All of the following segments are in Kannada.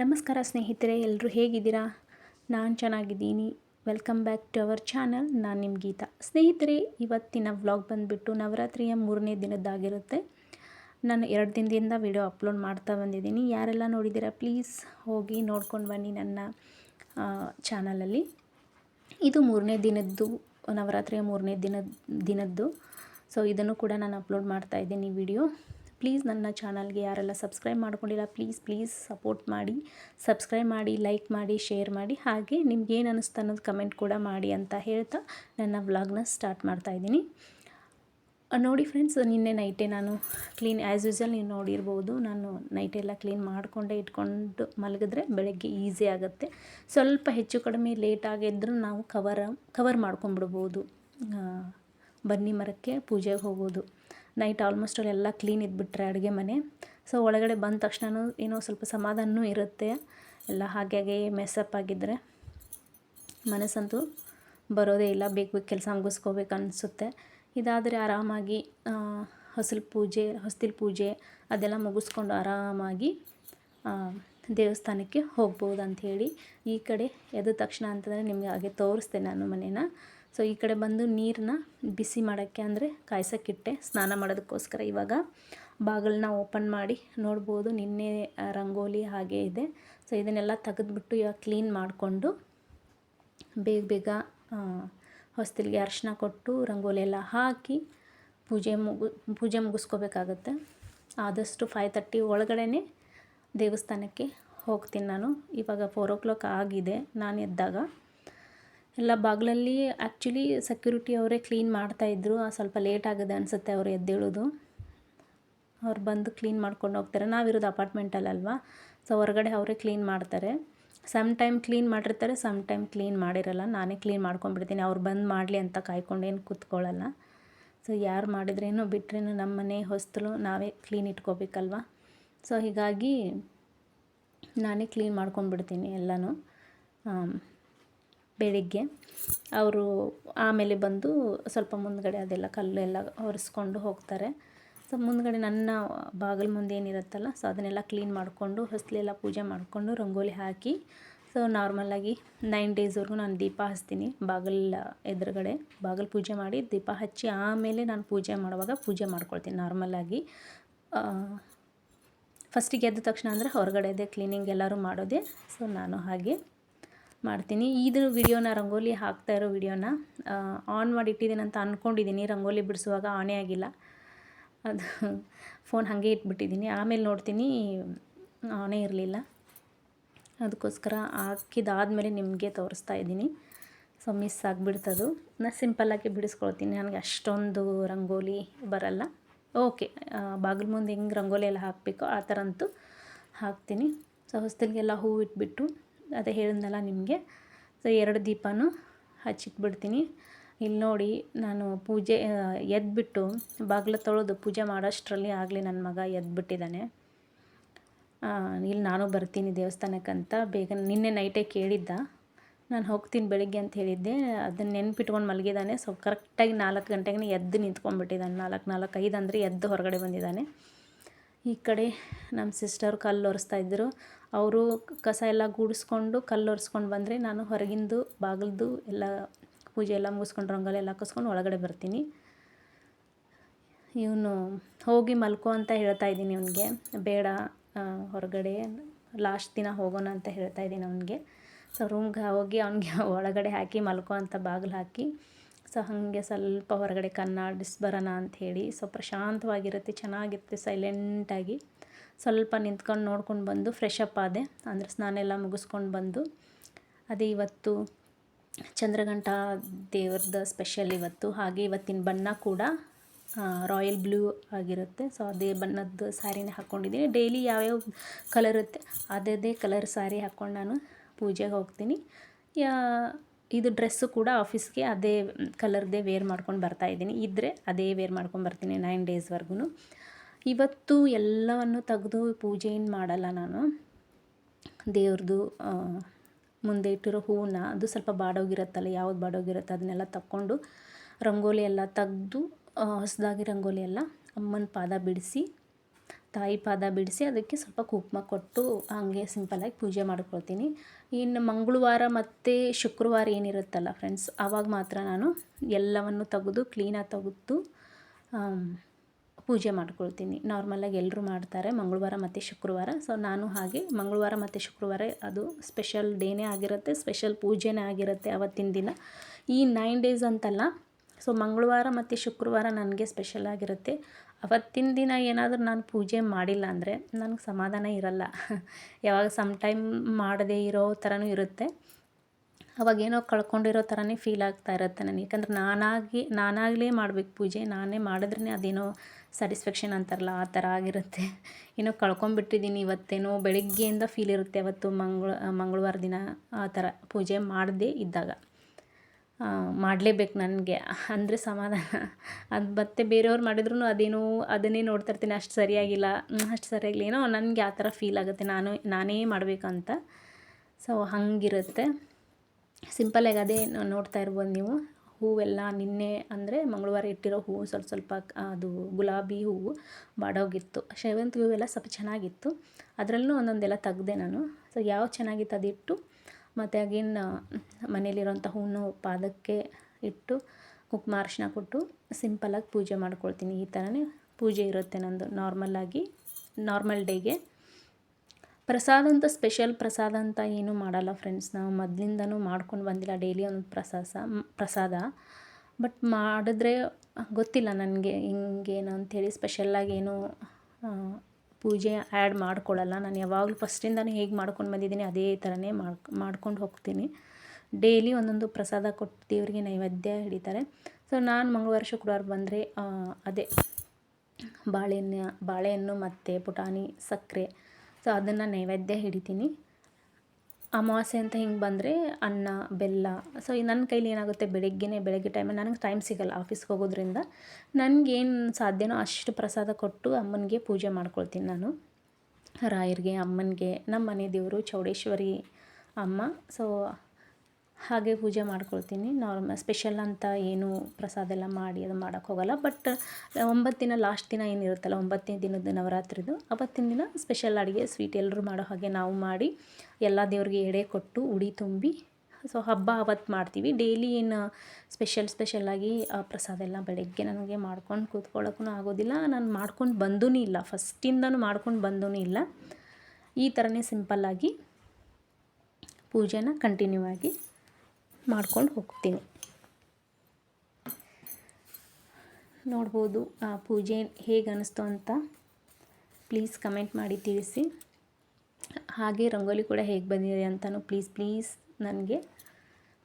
ನಮಸ್ಕಾರ ಸ್ನೇಹಿತರೆ ಎಲ್ಲರೂ ಹೇಗಿದ್ದೀರಾ? ನಾನು ಚೆನ್ನಾಗಿದ್ದೀನಿ. Welcome back to our channel ನಾನು ನಿಮ್ಮ ಗೀತಾ. ಸ್ನೇಹಿತರೆ, ಇವತ್ತಿನ ವ್ಲಾಗ್ ಬಂದುಬಿಟ್ಟು ನವರಾತ್ರಿಯ ಮೂರನೇ ದಿನದ್ದಾಗಿರುತ್ತೆ. ನಾನು ಎರಡು ದಿನದಿಂದ ವಿಡಿಯೋ ಅಪ್ಲೋಡ್ ಮಾಡ್ತಾ ಬಂದಿದ್ದೀನಿ. ಯಾರೆಲ್ಲ ನೋಡಿದ್ದೀರಾ ಪ್ಲೀಸ್ ಹೋಗಿ ನೋಡ್ಕೊಂಡು ಬನ್ನಿ ನನ್ನ ಚಾನಲಲ್ಲಿ ಇದು ಮೂರನೇ ದಿನದ್ದು, ನವರಾತ್ರಿಯ ಮೂರನೇ ದಿನದ, ದಿನದ್ದು. ಸೊ ಇದನ್ನು ಕೂಡ ನಾನು ಅಪ್ಲೋಡ್ ಮಾಡ್ತಾ ಇದ್ದೀನಿ ವಿಡಿಯೋ ಪ್ಲೀಸ್ ನನ್ನ ಚಾನಲ್ಗೆ ಯಾರೆಲ್ಲ ಸಬ್ಸ್ಕ್ರೈಬ್ ಮಾಡ್ಕೊಂಡಿಲ್ಲ ಪ್ಲೀಸ್ ಪ್ಲೀಸ್ ಸಪೋರ್ಟ್ ಮಾಡಿ ಸಬ್ಸ್ಕ್ರೈಬ್ ಮಾಡಿ ಲೈಕ್ ಮಾಡಿ ಶೇರ್ ಮಾಡಿ, ಹಾಗೆ ನಿಮ್ಗೆ ಏನು ಅನ್ನಿಸ್ತು ಅನ್ನೋದು ಕಮೆಂಟ್ ಕೂಡ ಮಾಡಿ ಅಂತ ಹೇಳ್ತಾ ನನ್ನ ವ್ಲಾಗ್ನ ಸ್ಟಾರ್ಟ್ ಮಾಡ್ತಾ ಇದ್ದೀನಿ. ನೋಡಿ ಫ್ರೆಂಡ್ಸ್ ನಿನ್ನೆ ನೈಟೇ ನಾನು ಕ್ಲೀನ್ ಆ್ಯಸ್ ಯೂಸ್ವಲ್ ನೀವು ನೋಡಿರ್ಬೋದು, ನಾನು ನೈಟೆಲ್ಲ ಕ್ಲೀನ್ ಮಾಡಿಕೊಂಡೇ ಇಟ್ಕೊಂಡು ಮಲಗಿದ್ರೆ ಬೆಳಗ್ಗೆ ಈಸಿ ಆಗುತ್ತೆ. ಸ್ವಲ್ಪ ಹೆಚ್ಚು ಕಡಿಮೆ ಲೇಟ್ ಆಗಿದ್ದರೂ ನಾವು ಕವರ್ ಕವರ್ ಮಾಡ್ಕೊಂಬಿಡ್ಬೋದು ಬನ್ನಿ ಮರಕ್ಕೆ ಪೂಜೆಗೆ ಹೋಗೋದು. ನೈಟ್ ಆಲ್ಮೋಸ್ಟ್ ಅಲ್ಲೆಲ್ಲ ಕ್ಲೀನ್ ಇದ್ಬಿಟ್ರೆ ಅಡುಗೆ ಮನೆ. ಸೊ ಒಳಗಡೆ ಬಂದ ತಕ್ಷಣ ಏನೋ ಸ್ವಲ್ಪ ಸಮಾಧಾನವೂ ಇರುತ್ತೆ. ಎಲ್ಲ ಹಾಗೆ ಹಾಗೆ ಮೆಸ್ಸಪ್ ಆಗಿದ್ದರೆ ಮನಸ್ಸಂತೂ ಬರೋದೇ ಇಲ್ಲ. ಬೇಗ ಬೇಗ ಕೆಲಸ ಮುಗಿಸ್ಕೋಬೇಕು ಅನಿಸುತ್ತೆ. ಇದಾದರೆ ಆರಾಮಾಗಿ ಹೊಸಲು ಪೂಜೆ, ಹೊಸ್ತಿಲ್ ಪೂಜೆ ಅದೆಲ್ಲ ಮುಗಿಸ್ಕೊಂಡು ಆರಾಮಾಗಿ ದೇವಸ್ಥಾನಕ್ಕೆ ಹೋಗ್ಬೋದು ಅಂಥೇಳಿ ಈ ಕಡೆ ಎದ್ದ ತಕ್ಷಣ ಅಂತಂದರೆ ನಿಮಗೆ ಹಾಗೆ ತೋರಿಸ್ದೆ ನಾನು ಮನೇನ. ಸೊ ಈ ಕಡೆ ಬಂದು ನೀರನ್ನ ಬಿಸಿ ಮಾಡೋಕ್ಕೆ ಅಂದರೆ ಕಾಯಿಸೋಕ್ಕಿಟ್ಟೆ ಸ್ನಾನ ಮಾಡೋದಕ್ಕೋಸ್ಕರ ಇವಾಗ ಬಾಗಿಲನ್ನ ಓಪನ್ ಮಾಡಿ ನೋಡ್ಬೋದು, ನಿನ್ನೆ ರಂಗೋಲಿ ಹಾಗೆ ಇದೆ. ಸೊ ಇದನ್ನೆಲ್ಲ ತೆಗೆದ್ಬಿಟ್ಟು ಇವಾಗ ಕ್ಲೀನ್ ಮಾಡಿಕೊಂಡು ಬೇಗ ಬೇಗ ಹೊಸ್ತಿಲಿಗೆ ಅರ್ಶಿನ ಕೊಟ್ಟು ರಂಗೋಲಿ ಎಲ್ಲ ಹಾಕಿ ಪೂಜೆ ಮುಗು, ಪೂಜೆ ಮುಗಿಸ್ಕೋಬೇಕಾಗತ್ತೆ. ಆದಷ್ಟು ಫೈವ್ ತರ್ಟಿ ಒಳಗಡೆ ದೇವಸ್ಥಾನಕ್ಕೆ ಹೋಗ್ತೀನಿ ನಾನು. ಇವಾಗ ಫೋರ್ ಓ ಕ್ಲಾಕ್ ಆಗಿದೆ. ನಾನು ಎದ್ದಾಗ ಎಲ್ಲ ಬಾಗಿಲಲ್ಲಿ ಆ್ಯಕ್ಚುಲಿ ಸೆಕ್ಯೂರಿಟಿ ಅವರೇ ಕ್ಲೀನ್ ಮಾಡ್ತಾಯಿದ್ರು ಸ್ವಲ್ಪ ಲೇಟ್ ಆಗಿದೆ ಅನಿಸುತ್ತೆ ಅವರು ಎದ್ದೇಳೋದು. ಅವ್ರು ಬಂದು ಕ್ಲೀನ್ ಮಾಡ್ಕೊಂಡು ಹೋಗ್ತಾರೆ. ನಾವಿರೋದು ಅಪಾರ್ಟ್ಮೆಂಟಲ್ಲಲ್ವಾ ಸೊ ಹೊರಗಡೆ ಅವರೇ ಕ್ಲೀನ್ ಮಾಡ್ತಾರೆ. ಸಮ್ ಟೈಮ್ ಕ್ಲೀನ್ ಮಾಡಿರ್ತಾರೆ ಸಮ್ ಟೈಮ್ ಕ್ಲೀನ್ ಮಾಡಿರಲ್ಲ. ನಾನೇ ಕ್ಲೀನ್ ಮಾಡ್ಕೊಂಡ್ಬಿಡ್ತೀನಿ. ಅವ್ರು ಬಂದು ಮಾಡಲಿ ಅಂತ ಕಾಯ್ಕೊಂಡೇನು ಕೂತ್ಕೊಳ್ಳಲ್ಲ ಸೊ ಯಾರು ಮಾಡಿದ್ರೇನು ಬಿಟ್ರೇನು ನಮ್ಮ ಮನೆ ಹೊಸ್ತಲು ನಾವೇ ಕ್ಲೀನ್ ಇಟ್ಕೋಬೇಕಲ್ವ? ಸೊ ಹೀಗಾಗಿ ನಾನೇ ಕ್ಲೀನ್ ಮಾಡ್ಕೊಂಡ್ಬಿಡ್ತೀನಿ ಎಲ್ಲನೂ. ಬೆಳಿಗ್ಗೆ ಅವರು ಆಮೇಲೆ ಬಂದು ಸ್ವಲ್ಪ ಮುಂದ್ಗಡೆ ಅದೆಲ್ಲ ಕಲ್ಲು ಎಲ್ಲ ಒರೆಸ್ಕೊಂಡು ಹೋಗ್ತಾರೆ. ಸೊ ಮುಂದ್ಗಡೆ ನನ್ನ ಬಾಗಿಲು ಮುಂದೆ ಏನಿರುತ್ತಲ್ಲ, ಸೊ ಅದನ್ನೆಲ್ಲ ಕ್ಲೀನ್ ಮಾಡಿಕೊಂಡು ಹೊಸಲೆಲ್ಲ ಪೂಜೆ ಮಾಡಿಕೊಂಡು ರಂಗೋಲಿ ಹಾಕಿ, ಸೊ ನಾರ್ಮಲಾಗಿ ನೈನ್ ಡೇಸ್ವರೆಗೂ ನಾನು ದೀಪ ಹಚ್ತೀನಿ ಬಾಗಿಲ ಎದುರುಗಡೆ. ಬಾಗಿಲು ಪೂಜೆ ಮಾಡಿ ದೀಪ ಹಚ್ಚಿ ಆಮೇಲೆ ನಾನು ಪೂಜೆ ಮಾಡುವಾಗ ಪೂಜೆ ಮಾಡ್ಕೊಳ್ತೀನಿ ನಾರ್ಮಲಾಗಿ ಫಸ್ಟಿಗೆ ಎದ್ದ ತಕ್ಷಣ ಅಂದರೆ ಹೊರಗಡೆದೇ ಕ್ಲೀನಿಂಗ್ ಎಲ್ಲರೂ ಮಾಡೋದೇ, ಸೊ ನಾನು ಹಾಗೆ. ಮಾಡ್ತೀನಿ. ಇದು ವಿಡಿಯೋನ ರಂಗೋಲಿ ಹಾಕ್ತಾ ಇರೋ ವಿಡಿಯೋನ ಆನ್ ಮಾಡಿ ಇಟ್ಟಿದ್ದೀನಿ ಅಂತ ಅಂದ್ಕೊಂಡಿದ್ದೀನಿ ರಂಗೋಲಿ ಬಿಡಿಸುವಾಗ ಆನೇ ಆಗಿಲ್ಲ. ಅದು ಫೋನ್ ಹಾಗೆ ಇಟ್ಬಿಟ್ಟಿದ್ದೀನಿ. ಆಮೇಲೆ ನೋಡ್ತೀನಿ ಆನೇ ಇರಲಿಲ್ಲ. ಅದಕ್ಕೋಸ್ಕರ ಹಾಕಿದಾದ್ಮೇಲೆ ನಿಮಗೆ ತೋರಿಸ್ತಾ ಇದ್ದೀನಿ. ಸೊ ಮಿಸ್ ಆಗಿಬಿಡ್ತದು. ನಾನು ಸಿಂಪಲ್ಲಾಗಿ ಬಿಡಿಸ್ಕೊಳ್ತೀನಿ. ನನಗೆ ಅಷ್ಟೊಂದು ರಂಗೋಲಿ ಬರಲ್ಲ. ಓಕೆ ಬಾಗಿಲು ಮುಂದೆ ಹೆಂಗೆ ರಂಗೋಲಿ ಎಲ್ಲ ಹಾಕಬೇಕು ಆ ಥರ ಅಂತೂ ಹಾಕ್ತೀನಿ. ಸೊ ಹೊಸ್ತಿಗೆಲ್ಲ ಹೂವು ಇಟ್ಬಿಟ್ಟು ಅದೇ ಹೇಳಿದ್ನಲ್ಲ ನಿಮಗೆ? ಸೊ ಎರಡು ದೀಪನೂ ಹಚ್ಚಿಟ್ಬಿಡ್ತೀನಿ. ಇಲ್ಲಿ ನೋಡಿ, ನಾನು ಪೂಜೆ ಎದ್ಬಿಟ್ಟು ಬಾಗಿಲು ತೊಳೆದು ಪೂಜೆ ಮಾಡೋಷ್ಟರಲ್ಲಿ ಆಗಲಿ ನನ್ನ ಮಗ ಎದ್ಬಿಟ್ಟಿದ್ದಾನೆ. ಇಲ್ಲಿ ನಾನು ಬರ್ತೀನಿ ದೇವಸ್ಥಾನಕ್ಕಂತ. ಬೇಗ ನಿನ್ನೆ ನೈಟೇ ಕೇಳಿದ್ದ. ನಾನು ಹೋಗ್ತೀನಿ ಬೆಳಿಗ್ಗೆ ಅಂತ ಹೇಳಿದ್ದೆ. ಅದನ್ನು ನೆನ್ಪಿಟ್ಕೊಂಡು ಮಲಗಿದ್ದಾನೆ. ಸೊ ಕರೆಕ್ಟಾಗಿ ನಾಲ್ಕು ಗಂಟೆಗೆ ಎದ್ದು ನಿಂತ್ಕೊಂಡ್ಬಿಟ್ಟಿದ್ದಾನೆ. ನಾಲ್ಕು ನಾಲ್ಕು, ಐದು ಅಂದರೆ ಎದ್ದು ಹೊರಗಡೆ ಬಂದಿದ್ದಾನೆ. ಈ ಕಡೆ ನಮ್ಮ ಸಿಸ್ಟರ್ ಕಲ್ಲು ಒರೆಸ್ತಾ ಇದ್ದರು. ಅವರು ಕಸ ಎಲ್ಲ ಗೂಡಿಸ್ಕೊಂಡು ಕಲ್ಲು ಒರೆಸ್ಕೊಂಡು ಬಂದರೆ ನಾನು ಹೊರಗಿಂದು ಬಾಗಿಲ್ದು ಎಲ್ಲ ಪೂಜೆ ಎಲ್ಲ ಮುಗಿಸ್ಕೊಂಡು ರಂಗೋಲಿ ಎಲ್ಲ ಹಾಕಿಸ್ಕೊಂಡು ಒಳಗಡೆ ಬರ್ತೀನಿ. ಇವನು ಹೋಗಿ ಮಲ್ಕೋ ಅಂತ ಹೇಳ್ತಾ ಇದ್ದೀನಿ ಅವನಿಗೆ. ಬೇಡ ಹೊರಗಡೆ ಲಾಸ್ಟ್ ದಿನ ಹೋಗೋಣ ಅಂತ ಹೇಳ್ತಾ ಇದ್ದೀನಿ ಅವನಿಗೆ. ಸೊ ರೂಮ್ಗೆ ಹೋಗಿ ಅವನಿಗೆ ಒಳಗಡೆ ಹಾಕಿ ಮಲ್ಕೋ ಅಂತ ಬಾಗಿಲು ಹಾಕಿ. ಸೊ ಹಾಗೆ ಸ್ವಲ್ಪ ಹೊರಗಡೆ ಕನ್ನಾಡಿಸ್ ಬರೋಣ ಅಂಥೇಳಿ ಸೊ ಪ್ರಶಾಂತವಾಗಿರುತ್ತೆ, ಚೆನ್ನಾಗಿರುತ್ತೆ ಸೈಲೆಂಟಾಗಿ ಸ್ವಲ್ಪ ನಿಂತ್ಕೊಂಡು ನೋಡ್ಕೊಂಡು ಬಂದು ಫ್ರೆಶ್ ಅಪ್ ಆದೆ. ಅಂದರೆ ಸ್ನಾನ ಎಲ್ಲ ಮುಗಿಸ್ಕೊಂಡು ಬಂದು. ಅದೇ ಇವತ್ತು ಚಂದ್ರಘಂಟ ದೇವ್ರದ್ದು ಸ್ಪೆಷಲ್ ಇವತ್ತು. ಹಾಗೆ ಇವತ್ತಿನ ಬಣ್ಣ ಕೂಡ ರಾಯಲ್ ಬ್ಲೂ ಆಗಿರುತ್ತೆ. ಸೊ ಅದೇ ಬಣ್ಣದ್ದು ಸ್ಯಾರಿನೇ ಹಾಕ್ಕೊಂಡಿದ್ದೀನಿ ಡೈಲಿ ಯಾವ್ಯಾವ ಕಲರ್ ಇರುತ್ತೆ, ಅದೇ ಕಲರ್ ಸ್ಯಾರಿ ಹಾಕ್ಕೊಂಡು ನಾನು ಪೂಜೆಗೆ ಹೋಗ್ತೀನಿ. ಯಾ ಇದು ಡ್ರೆಸ್ಸು ಕೂಡ ಆಫೀಸ್ಗೆ ಅದೇ ಕಲರ್ದೇ ವೇರ್ ಮಾಡ್ಕೊಂಡು ಬರ್ತಾ ಇದ್ದೀನಿ. ಇದ್ದರೆ ಅದೇ ವೇರ್ ಮಾಡ್ಕೊಂಡು ಬರ್ತೀನಿ ನೈನ್ ಡೇಸ್ವರೆಗೂ ಇವತ್ತು ಎಲ್ಲವನ್ನು ತೆಗೆದು ಪೂಜೆ ಏನು ಮಾಡಲ್ಲ ನಾನು. ದೇವ್ರದ್ದು ಮುಂದೆ ಇಟ್ಟಿರೋ ಹೂವನ್ನ, ಅದು ಸ್ವಲ್ಪ ಬಾಡೋಗಿರುತ್ತಲ್ಲ, ಯಾವ್ದು ಬಾಡೋಗಿರುತ್ತೆ ಅದನ್ನೆಲ್ಲ ತಕ್ಕೊಂಡು, ರಂಗೋಲಿ ಎಲ್ಲ ತೆಗ್ದು ಹೊಸದಾಗಿ ರಂಗೋಲಿ ಎಲ್ಲ ಅಮ್ಮನ ಪಾದ ಬಿಡಿಸಿ ತಾಯಿ ಪಾದ ಬಿಡಿಸಿ ಅದಕ್ಕೆ ಸ್ವಲ್ಪ ಕುಂಕುಮ ಕೊಟ್ಟು ಹಾಗೆ ಸಿಂಪಲ್ಲಾಗಿ ಪೂಜೆ ಮಾಡ್ಕೊಳ್ತೀನಿ. ಇನ್ನು ಮಂಗಳವಾರ ಮತ್ತು ಶುಕ್ರವಾರ ಏನಿರುತ್ತಲ್ಲ ಫ್ರೆಂಡ್ಸ್ ಆವಾಗ ಮಾತ್ರ ನಾನು ಎಲ್ಲವನ್ನು ತೆಗೆದು ಕ್ಲೀನಾಗಿ ತೆಗೆದು ಪೂಜೆ ಮಾಡ್ಕೊಳ್ತೀನಿ. ನಾರ್ಮಲಾಗಿ ಎಲ್ಲರೂ ಮಾಡ್ತಾರೆ, ಮಂಗಳವಾರ ಮತ್ತು ಶುಕ್ರವಾರ. ಸೊ ನಾನು ಹಾಗೆ ಮಂಗಳವಾರ ಮತ್ತು ಶುಕ್ರವಾರ ಅದು ಸ್ಪೆಷಲ್ ಡೇನೇ ಆಗಿರುತ್ತೆ ಸ್ಪೆಷಲ್ ಪೂಜೆನೇ ಆಗಿರುತ್ತೆ ಅವತ್ತಿನ ದಿನ. ಈ ನೈನ್ ಡೇಸ್ ಅಂತಲ್ಲ ಸೊ ಮಂಗಳವಾರ ಮತ್ತು ಶುಕ್ರವಾರ ನನಗೆ ಸ್ಪೆಷಲ್ ಆಗಿರುತ್ತೆ. ಅವತ್ತಿನ ದಿನ ಏನಾದರೂ ನಾನು ಪೂಜೆ ಮಾಡಿಲ್ಲ ಅಂದರೆ ನನಗೆ ಸಮಾಧಾನ ಇರಲ್ಲ. ಯಾವಾಗ ಸಮ್ ಟೈಮ್ ಮಾಡದೇ ಇರೋ ಥರನೂ ಇರುತ್ತೆ. ಅವಾಗೇನೋ ಕಳ್ಕೊಂಡಿರೋ ಥರನೇ ಫೀಲ್ ಆಗ್ತಾ ಇರುತ್ತೆ ನನಗೆ. ಯಾಕಂದ್ರೆ ನಾನಾಗಿ, ನಾನಾಗಲೇ ಮಾಡಬೇಕು ಪೂಜೆ. ನಾನೇ ಮಾಡಿದ್ರೇ ಅದೇನೋ ಸ್ಯಾಟಿಸ್ಫ್ಯಾಕ್ಷನ್ ಅಂತಾರಲ್ಲ, ಆ ಥರ ಆಗಿರುತ್ತೆ. ಏನೋ ಕಳ್ಕೊಂಬಿಟ್ಟಿದ್ದೀನಿ ಇವತ್ತೇನೋ ಬೆಳಗ್ಗೆಯಿಂದ ಫೀಲ್ ಇರುತ್ತೆ ಅವತ್ತು ಮಂಗಳ, ಮಂಗಳವಾರ ದಿನ ಆ ಥರ ಪೂಜೆ ಮಾಡದೇ ಇದ್ದಾಗ. ಮಾಡಲೇಬೇಕು ನನಗೆ. ಅಂದರೆ ಸಮಾಧಾನ. ಅದು ಮತ್ತೆ ಬೇರೆಯವ್ರು ಮಾಡಿದ್ರು ಅದೇನೋ, ಅದನ್ನೇ ನೋಡ್ತಾ ಇರ್ತೀನಿ, ಅಷ್ಟು ಸರಿಯಾಗಿಲ್ಲ ಅಷ್ಟು ಸರಿಯಾಗಿಲ್ಲ ಏನೋ ನನಗೆ ಆ ಥರ ಫೀಲ್ ಆಗುತ್ತೆ. ನಾನು, ನಾನೇ ಮಾಡಬೇಕಂತ. ಸೊ ಹಾಗಿರುತ್ತೆ. ಸಿಂಪಲ್ಲಾಗಿ ಅದೇ ನೋಡ್ತಾ ಇರ್ಬೋದು ನೀವು. ಹೂವೆಲ್ಲ ನಿನ್ನೆ ಅಂದರೆ ಮಂಗಳವಾರ ಇಟ್ಟಿರೋ ಹೂವು, ಸ್ವಲ್ಪ ಸ್ವಲ್ಪ ಅದು ಗುಲಾಬಿ ಹೂವು ಬಾಡೋಗಿತ್ತು. ಸೇವಂತಿಗೆ ಹೂವೆಲ್ಲ ಸ್ವಲ್ಪ ಚೆನ್ನಾಗಿತ್ತು. ಅದರಲ್ಲೂ ಒಂದೊಂದೆಲ್ಲ ತೆಗ್ದೆ ನಾನು. ಸೊ ಯಾವ ಚೆನ್ನಾಗಿತ್ತು ಅದಿಟ್ಟು ಮತ್ತು ಅಗೇನ್ ಮನೇಲಿರೋಂಥ ಹೂವನ್ನು ಪಾದಕ್ಕೆ ಇಟ್ಟು ಕುಂಕುಮ ಅರಿಶಿನ ಕೊಟ್ಟು ಸಿಂಪಲಾಗಿ ಪೂಜೆ ಮಾಡ್ಕೊಳ್ತೀನಿ. ಈ ಥರನೇ ಪೂಜೆ ಇರುತ್ತೆ ನಂದು ನಾರ್ಮಲ್ಲಾಗಿ ನಾರ್ಮಲ್ ಡೇಗೆ ಪ್ರಸಾದ ಅಂತ ಸ್ಪೆಷಲ್ ಪ್ರಸಾದ ಅಂತ ಏನೂ ಮಾಡಲ್ಲ ಫ್ರೆಂಡ್ಸ್ ನಾವು ಮೊದಲಿಂದನೂ ಮಾಡ್ಕೊಂಡು ಬಂದಿಲ್ಲ ಡೈಲಿ ಒಂದು ಪ್ರಸಾದ ಪ್ರಸಾದ. ಬಟ್ ಮಾಡಿದ್ರೆ ಗೊತ್ತಿಲ್ಲ ನನಗೆ ಹಿಂಗೇನು ಅಂಥೇಳಿ ಸ್ಪೆಷಲ್ಲಾಗಿ ಏನೂ ಪೂಜೆ ಆ್ಯಡ್ ಮಾಡ್ಕೊಳ್ಳಲ್ಲ ನಾನು ಯಾವಾಗಲೂ ಫಸ್ಟಿಂದನೂ ಹೇಗೆ ಮಾಡ್ಕೊಂಡು ಬಂದಿದ್ದೀನಿ ಅದೇ ಥರನೇ ಮಾಡ್ಕ್ ಮಾಡ್ಕೊಂಡು ಹೋಗ್ತೀನಿ. ಡೈಲಿ ಒಂದೊಂದು ಪ್ರಸಾದ ಕೊಟ್ಟು ದೇವರಿಗೆ ನೈವೇದ್ಯ ಹಿಡಿತಾರೆ. ಸೊ ನಾನು ಮಂಗಳವಾರ, ಶುಕ್ರವಾರ ಬಂದರೆ ಅದೇ ಬಾಳೆಹಣ್ಣು ಬಾಳೆಹಣ್ಣು ಮತ್ತು ಪುಟಾಣಿ, ಸಕ್ಕರೆ. ಸೊ ಅದನ್ನು ನೈವೇದ್ಯ ಹಿಡಿತೀನಿ. ಅಮಾವಾಸ್ಯೆ ಅಂತ ಹಿಂಗೆ ಬಂದರೆ ಅನ್ನ, ಬೆಲ್ಲ. ಸೊ ನನ್ನ ಕೈಲಿ ಏನಾಗುತ್ತೆ? ಬೆಳಗ್ಗೆನೇ, ಬೆಳಗ್ಗೆ ಟೈಮಲ್ಲಿ ನನಗೆ ಟೈಮ್ ಸಿಗಲ್ಲ ಆಫೀಸ್ಗೆ ಹೋಗೋದ್ರಿಂದ. ನನಗೇನು ಸಾಧ್ಯನೋ ಅಷ್ಟು ಪ್ರಸಾದ ಕೊಟ್ಟು ಅಮ್ಮನಿಗೆ ಪೂಜೆ ಮಾಡ್ಕೊಳ್ತೀನಿ ನಾನು. ರಾಯರಿಗೆ, ಅಮ್ಮನಿಗೆ ನಮ್ಮ ಮನೆ ದೇವರು, ಚೌಡೇಶ್ವರಿ ಅಮ್ಮ. ಸೊ ಹಾಗೆ ಪೂಜೆ ಮಾಡ್ಕೊಳ್ತೀನಿ. ನಾರ್ಮಲ್ ಸ್ಪೆಷಲ್ ಅಂತ ಏನು ಪ್ರಸಾದ ಎಲ್ಲ ಮಾಡಿ ಅದು ಮಾಡೋಕ್ಕೆ ಹೋಗಲ್ಲ. ಬಟ್ ಒಂಬತ್ತು ದಿನ ಲಾಸ್ಟ್ ದಿನ ಏನಿರುತ್ತಲ್ಲ, ಒಂಬತ್ತನೇ ದಿನದ ನವರಾತ್ರಿದು, ಅವತ್ತಿನ ದಿನ ಸ್ಪೆಷಲ್ ಅಡುಗೆ ಸ್ವೀಟ್ ಎಲ್ಲರೂ ಮಾಡೋ ಹಾಗೆ ನಾವು ಮಾಡಿ, ಎಲ್ಲ ದೇವ್ರಿಗೆ ಎಡೆ ಕೊಟ್ಟು, ಉಡಿ ತುಂಬಿ ಸೊ ಹಬ್ಬ ಅವತ್ತು ಮಾಡ್ತೀವಿ. ಡೈಲಿ ಏನು ಸ್ಪೆಷಲ್ ಸ್ಪೆಷಲ್ಲಾಗಿ ಪ್ರಸಾದ ಎಲ್ಲ ಬೆಳಗ್ಗೆ ನನಗೆ ಮಾಡ್ಕೊಂಡು ಕೂತ್ಕೊಳ್ಳೋಕ್ಕೂ ಆಗೋದಿಲ್ಲ. ನಾನು ಮಾಡ್ಕೊಂಡು ಬಂದೂ ಇಲ್ಲ. ಫಸ್ಟಿಂದನೂ ಮಾಡ್ಕೊಂಡು ಬಂದೂ ಇಲ್ಲ. ಈ ಥರನೇ ಸಿಂಪಲ್ಲಾಗಿ ಪೂಜೆನ ಕಂಟಿನ್ಯೂ ಆಗಿ ಮಾಡ್ಕೊಂಡು ಹೋಗ್ತೀನಿ. ನೋಡ್ಬೋದು ಆ ಪೂಜೆ ಹೇಗೆ ಅನ್ನಿಸ್ತು ಅಂತ ಪ್ಲೀಸ್ ಕಮೆಂಟ್ ಮಾಡಿ ತಿಳಿಸಿ. ಹಾಗೆ ರಂಗೋಲಿ ಕೂಡ ಹೇಗೆ ಬಂದಿದೆ ಅಂತಲೂ ಪ್ಲೀಸ್ ಪ್ಲೀಸ್ ನನಗೆ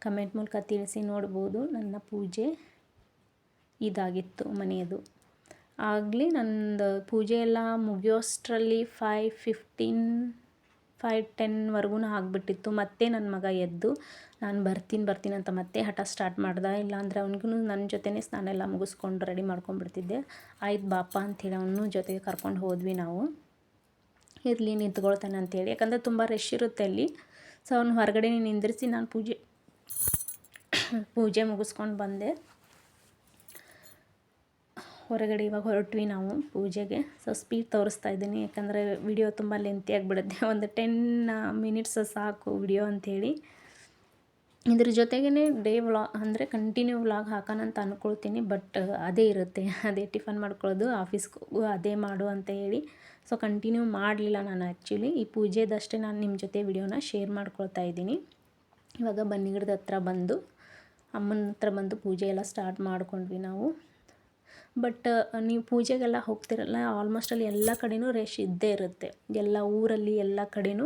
ಕಮೆಂಟ್ ಮೂಲಕ ತಿಳಿಸಿ ನೋಡ್ಬೋದು ನನ್ನ ಪೂಜೆ ಇದಾಗಿತ್ತು ಮನೆಯದು. ಆಗಲಿ ನಂದು ಪೂಜೆ ಎಲ್ಲ ಮುಗಿಯೋಷ್ಟರಲ್ಲಿ ಫೈವ್ ಫಿಫ್ಟೀನ್ ಫೈವ್ ಟೆನ್ವರೆಗೂ ಆಗಿಬಿಟ್ಟಿತ್ತು. ಮತ್ತೆ ನನ್ನ ಮಗ ಎದ್ದು, ನಾನು ಬರ್ತೀನಿ ಬರ್ತೀನಿ ಅಂತ ಮತ್ತೆ ಹಠ ಸ್ಟಾರ್ಟ್ ಮಾಡ್ದೆ. ಇಲ್ಲಾಂದರೆ ಅವ್ನಿಗೂ ನನ್ನ ಜೊತೆನೇ ಸ್ನಾನ ಎಲ್ಲ ಮುಗಿಸ್ಕೊಂಡು ರೆಡಿ ಮಾಡ್ಕೊಂಡ್ಬಿಡ್ತಿದ್ದೆ. ಆಯ್ತು ಬಾಪ ಅಂಥೇಳಿ ಅವನು ಜೊತೆಗೆ ಕರ್ಕೊಂಡು ಹೋದ್ವಿ ನಾವು. ಇರಲಿ, ನಿಂತ್ಕೊಳ್ತಾನೆ ಅಂತೇಳಿ ಯಾಕಂದರೆ ತುಂಬ ರಶ್ ಇರುತ್ತೆ ಅಲ್ಲಿ. ಸೊ ಅವ್ನು ಹೊರಗಡೆ ನಿಂದಿರಿಸಿ ನಾನು ಪೂಜೆ ಪೂಜೆ ಮುಗಿಸ್ಕೊಂಡು ಬಂದೆ. ಹೊರಗಡೆ ಇವಾಗ ಹೊರಟ್ವಿ ನಾವು ಪೂಜೆಗೆ. ಸೊ ಸ್ಪೀಡ್ ತೋರಿಸ್ತಾ ಇದ್ದೀನಿ. ಯಾಕಂದರೆ ವಿಡಿಯೋ ತುಂಬ ಲೆಂತಿ ಆಗಿಬಿಡುತ್ತೆ. ಒಂದು ಟೆನ್ ಮಿನಿಟ್ಸ್ ಸಾಕು ವಿಡಿಯೋ ಅಂಥೇಳಿ ಇದ್ರ ಜೊತೆಗೇ ಡೇ ವ್ಲಾಗ್ ಅಂದರೆ ಕಂಟಿನ್ಯೂ ವ್ಲಾಗ್ ಹಾಕೋಣ ಅಂತ ಅಂದ್ಕೊಳ್ತೀನಿ ಬಟ್ ಅದೇ ಇರುತ್ತೆ. ಅದೇ ಟಿಫನ್ ಮಾಡ್ಕೊಳ್ಳೋದು ಆಫೀಸ್ಗೆ ಅದೇ ಮಾಡು ಅಂತ ಹೇಳಿ. ಸೊ ಕಂಟಿನ್ಯೂ ಮಾಡಲಿಲ್ಲ ನಾನು ಆ್ಯಕ್ಚುಲಿ ಈ ಪೂಜೆದಷ್ಟೇ ನಾನು ನಿಮ್ಮ ಜೊತೆ ವಿಡಿಯೋನ ಶೇರ್ ಮಾಡ್ಕೊಳ್ತಾ ಇದ್ದೀನಿ. ಇವಾಗ ಬನ್ನಿಗಿಡದ ಹತ್ರ ಬಂದು. ಅಮ್ಮನ ಹತ್ರ ಬಂದು ಪೂಜೆ ಎಲ್ಲ ಸ್ಟಾರ್ಟ್ ಮಾಡ್ಕೊಂಡ್ವಿ ನಾವು. ಬಟ್ ನೀವು ಪೂಜೆಗೆಲ್ಲ ಹೋಗ್ತಿರಲ್ಲ ಆಲ್ಮೋಸ್ಟ್ ಅಲ್ಲಿ ಎಲ್ಲ ಕಡೆಯೂ ರಶ್ ಇದ್ದೇ ಇರುತ್ತೆ. ಎಲ್ಲ ಊರಲ್ಲಿ ಎಲ್ಲ ಕಡೆಯೂ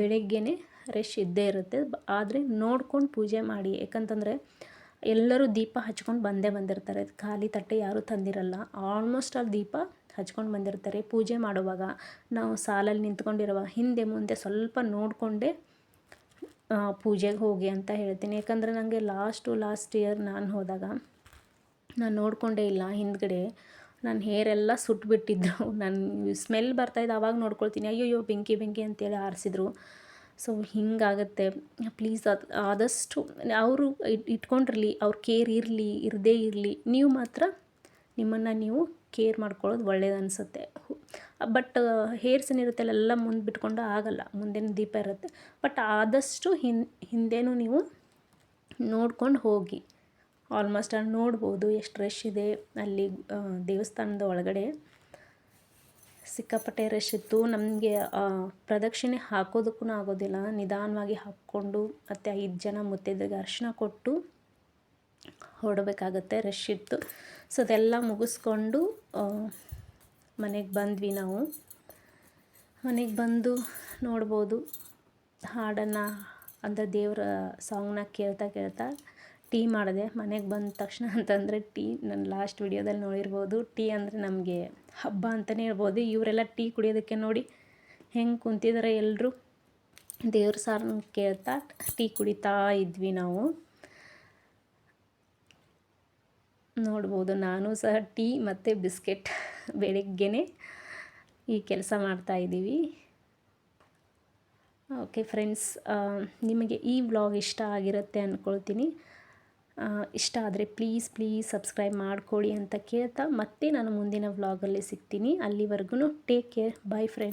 ಬೆಳಗ್ಗೆನೇ ರಶ್ ಇದ್ದೇ ಇರುತ್ತೆ. ಆದರೆ ನೋಡ್ಕೊಂಡು ಪೂಜೆ ಮಾಡಿ. ಯಾಕಂತಂದರೆ ಎಲ್ಲರೂ ದೀಪ ಹಚ್ಕೊಂಡು ಬಂದೇ ಬಂದಿರ್ತಾರೆ. ಖಾಲಿ ತಟ್ಟೆ ಯಾರೂ ತಂದಿರಲ್ಲ. ಆಲ್ಮೋಸ್ಟ್ ಆಲ್ ದೀಪ ಹಚ್ಕೊಂಡು ಬಂದಿರ್ತಾರೆ ಪೂಜೆ ಮಾಡುವಾಗ. ನಾವು ಸಾಲಲ್ಲಿ ನಿಂತ್ಕೊಂಡಿರುವಾಗ ಹಿಂದೆ ಮುಂದೆ ಸ್ವಲ್ಪ ನೋಡಿಕೊಂಡೇ ಪೂಜೆಗೆ ಹೋಗಿ ಅಂತ ಹೇಳ್ತೀನಿ. ಯಾಕಂದರೆ ನನಗೆ ಲಾಸ್ಟು ಲಾಸ್ಟ್ ಇಯರ್ ನಾನು ಹೋದಾಗ ನಾನು ನೋಡಿಕೊಂಡೇ ಇಲ್ಲ, ಹಿಂದ್ಗಡೆ. ನನ್ನ ಹೇರೆಲ್ಲ ಸುಟ್ಬಿಟ್ಟಿದ್ರು. ನನ್ನ ಸ್ಮೆಲ್ ಬರ್ತಾಯಿದ್ದು ಆವಾಗ ನೋಡ್ಕೊಳ್ತೀನಿ. ಅಯ್ಯಯ್ಯೋ, ಬೆಂಕಿ ಬೆಂಕಿ ಅಂತೇಳಿ ಆರಿಸಿದ್ರು. ಸೊ ಹಿಂಗಾಗತ್ತೆ. ಪ್ಲೀಸ್ ಅದು, ಆದಷ್ಟು ಅವರು ಇಟ್ ಇಟ್ಕೊಂಡಿರಲಿ, ಅವ್ರ ಕೇರ್ ಇರಲಿ, ಇರದೇ ಇರಲಿ. ನೀವು ಮಾತ್ರ ನಿಮ್ಮನ್ನು ನೀವು ಕೇರ್ ಮಾಡ್ಕೊಳ್ಳೋದು ಒಳ್ಳೇದು ಅನಿಸುತ್ತೆ. ಬಟ್ ಹೇರ್ಸ್ ಏನಿರುತ್ತೆ ಎಲ್ಲ ಮುಂದೆ ಬಿಟ್ಕೊಂಡು ಆಗಲ್ಲ. ಮುಂದೇನು ದೀಪ ಇರುತ್ತೆ. ಬಟ್ ಆದಷ್ಟು ಹಿಂದೆ ಹಿಂದೆನೂ ನೀವು ನೋಡ್ಕೊಂಡು ಹೋಗಿ. ಆಲ್ಮೋಸ್ಟ್ ಅಲ್ಲಿ ನೋಡ್ಬೋದು ಎಷ್ಟು ರಶ್ ಇದೆ ಅಲ್ಲಿ ದೇವಸ್ಥಾನದ ಒಳಗಡೆ. ಸಿಕ್ಕಾಪಟ್ಟೆ ರಶ್ ಇತ್ತು. ನಮಗೆ ಪ್ರದಕ್ಷಿಣೆ ಹಾಕೋದಕ್ಕೂ ಆಗೋದಿಲ್ಲ. ನಿಧಾನವಾಗಿ ಹಾಕ್ಕೊಂಡು ಮತ್ತು ಐದು ಜನ ಮುತ್ತೈದರಿಗೆ ಅರ್ಶಿನ ಕೊಟ್ಟು ಹೊರಡಬೇಕಾಗತ್ತೆ ರಶ್ ಇತ್ತು. ಸೊ ಅದೆಲ್ಲ ಮುಗಿಸ್ಕೊಂಡು ಮನೆಗೆ ಬಂದ್ವಿ ನಾವು. ಮನೆಗೆ ಬಂದು ನೋಡ್ಬೋದು. ಹಾಡನ್ನು, ಅಂದರೆ ದೇವರ ಸಾಂಗ್ನ ಕೇಳ್ತಾ ಕೇಳ್ತಾ ಟೀ ಮಾಡಿದೆ. ಮನೆಗೆ ಬಂದ ತಕ್ಷಣ ಅಂತಂದರೆ ಟೀ ನಾನು ಲಾಸ್ಟ್ ವಿಡಿಯೋದಲ್ಲಿ ನೋಡಿರ್ಬೋದು. ಟೀ ಅಂದರೆ ನಮಗೆ ಹಬ್ಬ ಅಂತಲೇ ಹೇಳ್ಬೋದು ಇವರೆಲ್ಲ ಟೀ ಕುಡಿಯೋದಕ್ಕೆ ನೋಡಿ ಹೆಂಗೆ ಕುಂತಿದ್ದಾರೆ ಎಲ್ಲರೂ ದೇವ್ರ ಸಾರನ್ನ ಕೇಳ್ತಾ ಟೀ ಕುಡಿತಾ ಇದ್ವಿ ನಾವು. ನೋಡ್ಬೋದು ನಾನು ಸಹ ಟೀ ಮತ್ತು ಬಿಸ್ಕೆಟ್ ಬೆಳಗ್ಗೆನೇ ಈ ಕೆಲಸ ಮಾಡ್ತಾ ಇದ್ದೀವಿ. ಓಕೆ ಫ್ರೆಂಡ್ಸ್ ನಿಮಗೆ ಈ ವ್ಲಾಗ್ ಇಷ್ಟ ಆಗಿರುತ್ತೆ ಅಂದ್ಕೊಳ್ತೀನಿ ಇಷ್ಟ ಆದರೆ ಪ್ಲೀಸ್ ಪ್ಲೀಸ್ ಸಬ್ಸ್ಕ್ರೈಬ್ ಮಾಡ್ಕೊಳ್ಳಿ ಅಂತ ಕೇಳ್ತಾ ಮತ್ತೆ ನಾನು ಮುಂದಿನ ವ್ಲಾಗಲ್ಲಿ ಸಿಗ್ತೀನಿ. ಅಲ್ಲಿವರೆಗೂ ಟೇಕ್ ಕೇರ್ ಬೈ ಫ್ರೆಂಡ್